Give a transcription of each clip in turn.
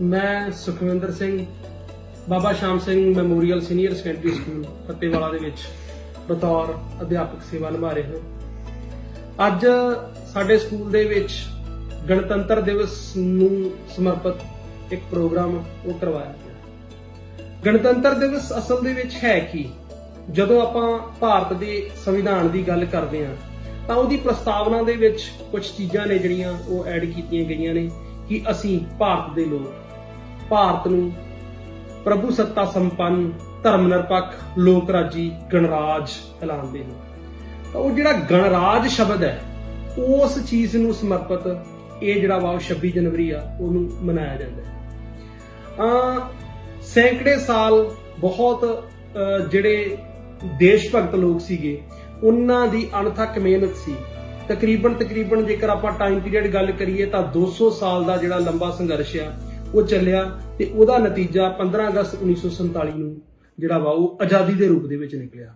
ਮੈਂ Sukhwinder Singh, Baba Sham Singh memorial senior secondary school, Fatehwala ਦੇ ਵਿੱਚ ਬਤੌਰ ਅਧਿਆਪਕ ਸੇਵਾ ਨਿਭਾ ਰਿਹਾ ਹਾਂ। ਅੱਜ ਸਾਡੇ ਸਕੂਲ ਦੇ ਵਿੱਚ ਗਣਤੰਤਰ ਦਿਵਸ ਨੂੰ ਸਮਰਪਿਤ ਇੱਕ ਪ੍ਰੋਗਰਾਮ ਉਹ ਕਰਵਾਇਆ ਗਿਆ। ਗਣਤੰਤਰ ਦਿਵਸ ਅਸਲ ਦੇ ਵਿੱਚ ਹੈ ਕੀ? ਜਦੋਂ ਆਪਾਂ ਭਾਰਤ ਦੇ ਸੰਵਿਧਾਨ ਦੀ ਗੱਲ ਕਰਦੇ ਹਾਂ, ਤਾਂ ਉਹਦੀ ਪ੍ਰਸਤਾਵਨਾ ਦੇ ਵਿੱਚ ਕੁਝ ਚੀਜ਼ਾਂ ਨੇ ਜਿਹੜੀਆਂ ਉਹ ਐਡ ਕੀਤੀਆਂ ਗਈਆਂ ਨੇ। ਕਿ ਅਸੀਂ ਭਾਰਤ ਦੇ ਲੋਕ, ਭਾਰਤ ਨੂੰ ਪ੍ਰਭੂ ਸੱਤਾ ਸੰਪੰਨ, ਧਰਮ ਨਿਰਪੱਖ, ਲੋਕ ਰਾਜੀ, ਗਣਰਾਜ ਐਲਾਨਦੇ ਹਾਂ। ਤਾਂ ਉਹ ਜਿਹੜਾ ਗਣਰਾਜ ਸ਼ਬਦ ਹੈ, ਉਸ ਚੀਜ਼ ਨੂੰ ਸਮਰਪਿਤ ਇਹ ਜਿਹੜਾ ਵਾ ਉਹ 26 ਜਨਵਰੀ ਆ, ਉਹਨੂੰ ਮਨਾਇਆ ਜਾਂਦਾ ਹੈ। ਆ ਸੈਂਕੜੇ ਸਾਲ ਬਹੁਤ ਜਿਹੜੇ ਦੇਸ਼ ਭਗਤ ਲੋਕ ਸੀਗੇ, ਉਹਨਾਂ ਦੀ ਅਣਥੱਕ ਮਿਹਨਤ ਸੀ। ਤਕਰੀਬਨ ਤਕਰੀਬਨ ਜੇਕਰ ਆਪਾਂ ਟਾਈਮ ਪੀਰੀਅਡ ਗੱਲ ਕਰੀਏ ਤਾਂ 200 ਸਾਲ ਦਾ ਜਿਹੜਾ ਲੰਬਾ ਸੰਘਰਸ਼ ਆ, ਉਹ ਚੱਲਿਆ ਤੇ ਉਹਦਾ ਨਤੀਜਾ 15 ਅਗਸਤ 1947 ਨੂੰ ਜਿਹੜਾ ਵਾ ਉਹ ਆਜ਼ਾਦੀ ਦੇ ਰੂਪ ਦੇ ਵਿੱਚ ਨਿਕਲਿਆ।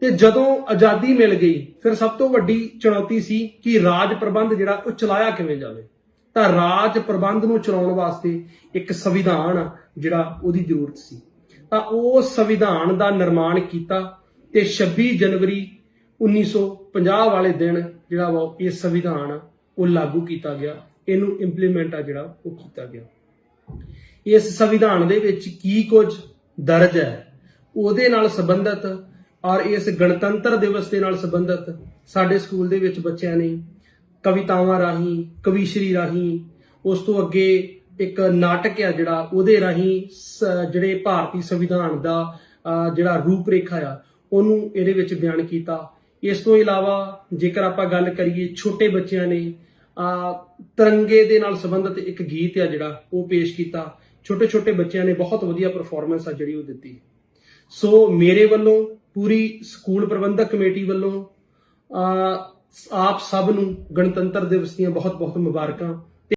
ਤੇ ਜਦੋਂ ਆਜ਼ਾਦੀ ਮਿਲ ਗਈ, ਫਿਰ ਸਭ ਤੋਂ ਵੱਡੀ ਚੁਣੌਤੀ ਸੀ ਕਿ ਰਾਜ ਪ੍ਰਬੰਧ ਜਿਹੜਾ ਉਹ ਚਲਾਇਆ ਕਿਵੇਂ ਜਾਵੇ। ਤਾਂ ਰਾਜ ਪ੍ਰਬੰਧ ਨੂੰ ਚਲਾਉਣ ਵਾਸਤੇ ਇੱਕ ਸੰਵਿਧਾਨ ਜਿਹੜਾ ਉਹਦੀ ਜ਼ਰੂਰਤ ਸੀ। ਤਾਂ ਉਹ ਸੰਵਿਧਾਨ ਦਾ ਨਿਰਮਾਣ ਕੀਤਾ ਤੇ 26 ਜਨਵਰੀ 1950 ਵਾਲੇ ਦਿਨ ਜਿਹੜਾ ਵਾ ਇਹ ਸੰਵਿਧਾਨ ਉਹ ਲਾਗੂ ਕੀਤਾ ਗਿਆ। ਇਹਨੂੰ ਇੰਪਲੀਮੈਂਟ ਆ ਜਿਹੜਾ ਉਹ ਕੀਤਾ ਗਿਆ। ਇਸ ਸੰਵਿਧਾਨ ਦੇ ਵਿੱਚ ਕੀ ਕੁਝ ਦਰਜ ਹੈ, ਉਹਦੇ ਨਾਲ ਸੰਬੰਧਿਤ ਔਰ ਇਸ ਗਣਤੰਤਰ ਦਿਵਸ ਦੇ ਨਾਲ ਸੰਬੰਧਿਤ ਸਾਡੇ ਸਕੂਲ ਦੇ ਵਿੱਚ ਬੱਚਿਆਂ ਨੇ ਕਵਿਤਾਵਾਂ ਰਾਹੀਂ, ਕਵੀਸ਼ਰੀ ਰਾਹੀਂ, ਉਸ ਤੋਂ ਅੱਗੇ ਇੱਕ ਨਾਟਕ ਆ ਜਿਹੜਾ, ਉਹਦੇ ਰਾਹੀਂ ਸ- ਜਿਹੜੇ ਭਾਰਤੀ ਸੰਵਿਧਾਨ ਦਾ ਜਿਹੜਾ ਰੂਪ ਰੇਖਾ ਆ, ਉਹਨੂੰ ਇਹਦੇ ਵਿੱਚ ਬਿਆਨ ਕੀਤਾ। ਇਸ ਤੋਂ ਇਲਾਵਾ ਜੇਕਰ ਆਪਾਂ ਗੱਲ ਕਰੀਏ ਛੋਟੇ ਬੱਚਿਆਂ ਨੇ ਅਹ, ਤਿਰੰਗੇ ਦੇ ਨਾਲ ਸੰਬੰਧਿਤ ਇੱਕ ਗੀਤ ਆ ਜਿਹੜਾ ਉਹ ਪੇਸ਼ ਕੀਤਾ। ਛੋਟੇ ਛੋਟੇ ਬੱਚਿਆਂ ਨੇ ਬਹੁਤ ਵਧੀਆ ਪਰਫਾਰਮੈਂਸ ਆ ਜਿਹੜੀ ਉਹ ਦਿੱਤੀ। ਸੋ ਮੇਰੇ ਵੱਲੋਂ ਪੂਰੀ ਸਕੂਲ ਪ੍ਰਬੰਧਕ ਕਮੇਟੀ ਵੱਲੋਂ ਆਪ ਸਭ ਨੂੰ ਗਣਤੰਤਰ ਦਿਵਸ ਦੀਆਂ ਬਹੁਤ ਬਹੁਤ ਮੁਬਾਰਕਾਂ।